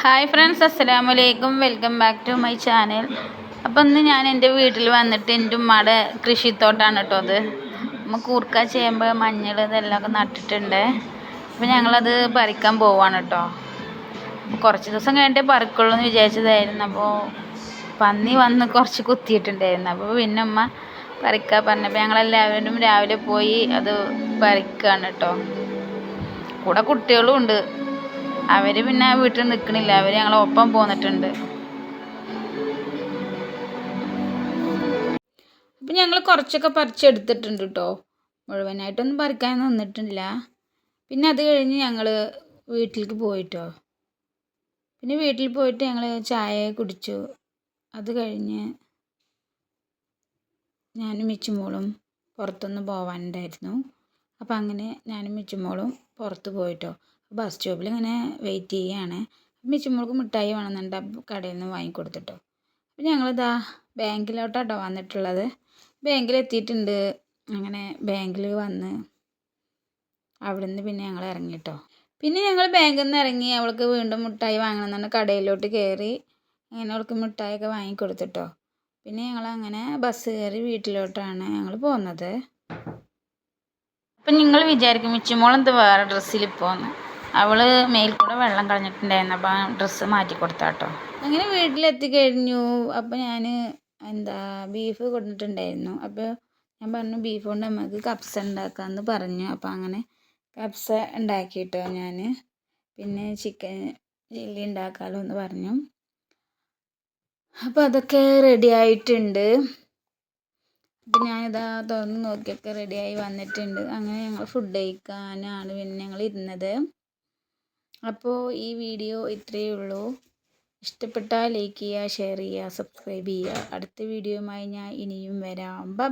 Hi friends അസ്സലാമു അലൈക്കും welcome back to my channel അപ്പോൾ ഇന്ന് ഞാൻ എന്റെ വീട്ടിൽ വന്നിട്ട് എന്റെ ഉമ്മയുടെ കൃഷിത്തോട്ടാണ് കേട്ടോ അത്. നമ്മൾ കൂർക്ക ചേമ്പ് മഞ്ഞൾ ഇതെല്ലാം ഒക്കെ നട്ടിട്ടുണ്ട്. അപ്പോൾ ഞങ്ങളത് പറിക്കാൻ പോവാണ് കേട്ടോ. കുറച്ച് ദിവസം കഴിഞ്ഞിട്ടേ പറിക്കുള്ളൂ എന്ന് വിചാരിച്ചതായിരുന്നു. അപ്പോൾ പന്നി വന്ന് കുറച്ച് കുത്തിയിട്ടുണ്ടായിരുന്നു. അപ്പോൾ പിന്നെ ഉമ്മ പറിക്കാൻ പറഞ്ഞപ്പോൾ ഞങ്ങളെല്ലാവരും രാവിലെ പോയി അത് പറിക്കുകയാണ് കേട്ടോ. കൂടെ കുട്ടികളും ഉണ്ട്. അവർ പിന്നെ വീട്ടിൽ നിൽക്കണില്ല അവർ ഞങ്ങളെ ഒപ്പം പോന്നിട്ടുണ്ട്. അപ്പം ഞങ്ങൾ കുറച്ചൊക്കെ പറിച്ചെടുത്തിട്ടുണ്ട് കേട്ടോ മുഴുവനായിട്ടൊന്നും പറിക്കാൻ നിന്നിട്ടില്ല. പിന്നെ അത് കഴിഞ്ഞ് ഞങ്ങൾ വീട്ടിലേക്ക് പോയിട്ടോ. പിന്നെ വീട്ടിൽ പോയിട്ട് ഞങ്ങൾ ചായ കുടിച്ചു. അത് കഴിഞ്ഞ് ഞാനും മിച്ചുമോളും പുറത്തൊന്ന് പോവാനുണ്ടായിരുന്നു. അപ്പം അങ്ങനെ ഞാനും മിച്ചുമോളും പുറത്ത് പോയിട്ടോ. ബസ് സ്റ്റോപ്പിൽ ഇങ്ങനെ വെയിറ്റ് ചെയ്യുകയാണ്. മിച്ചുമോൾക്ക് മിഠായി വേണമെന്നുണ്ട്. കടയിൽ നിന്ന് വാങ്ങിക്കൊടുത്തിട്ടോ. അപ്പം ഞങ്ങളിതാ ബാങ്കിലോട്ടാട്ടോ വന്നിട്ടുള്ളത്. ബാങ്കിൽ എത്തിയിട്ടുണ്ട് അങ്ങനെ ബാങ്കിൽ വന്ന് അവിടെ നിന്ന് പിന്നെ ഞങ്ങൾ ഇറങ്ങിട്ടോ. പിന്നെ ഞങ്ങൾ ബാങ്കിൽ നിന്ന് ഇറങ്ങി അവൾക്ക് വീണ്ടും മിഠായി വാങ്ങണമെന്നുണ്ട്. കടയിലോട്ട് കയറി അങ്ങനെ അവൾക്ക് മിഠായിയൊക്കെ വാങ്ങിക്കൊടുത്തിട്ടോ. പിന്നെ ഞങ്ങൾ അങ്ങനെ ബസ് കയറി വീട്ടിലോട്ടാണ് ഞങ്ങൾ പോകുന്നത്. അപ്പം നിങ്ങൾ വിചാരിക്കും മിച്ചുമോളെന്ത് വേറെ ഡ്രസ്സിൽ പോന്ന്. അവൾ മേൽക്കൂടെ കൂടെ വെള്ളം കളഞ്ഞിട്ടുണ്ടായിരുന്നു. അപ്പം ഡ്രസ്സ് മാറ്റി കൊടുത്താട്ടോ. അങ്ങനെ വീട്ടിലെത്തി കഴിഞ്ഞു അപ്പോൾ ഞാൻ എന്താ ബീഫ് കൊണ്ടിട്ടുണ്ടായിരുന്നു. അപ്പോൾ ഞാൻ പറഞ്ഞു ബീഫ് കൊണ്ട് നമുക്ക് കപ്സ ഉണ്ടാക്കാമെന്ന് പറഞ്ഞു. അപ്പോൾ അങ്ങനെ കപ്സ ഉണ്ടാക്കിയിട്ടോ ഞാൻ പിന്നെ ചിക്കൻ ചില്ലി ഉണ്ടാക്കാമല്ലോ എന്ന് പറഞ്ഞു. അപ്പോൾ അതൊക്കെ റെഡി ആയിട്ടുണ്ട്. അപ്പം ഞാനിതാ തുറന്ന് നോക്കിയൊക്കെ റെഡിയായി വന്നിട്ടുണ്ട്. അങ്ങനെ ഞങ്ങൾ ഫുഡ് കഴിക്കാനാണ് പിന്നെ ഞങ്ങൾ ഇരുന്നത് അപ്പോൾ ഈ വീഡിയോ ഇത്രയേ ഉള്ളൂ. ഇഷ്ടപ്പെട്ടാൽ ലൈക്ക് ചെയ്യുക ഷെയർ ചെയ്യുക സബ്സ്ക്രൈബ് ചെയ്യുക. അടുത്ത വീഡിയോയുമായി ഞാൻ ഇനിയും വരാം. ബ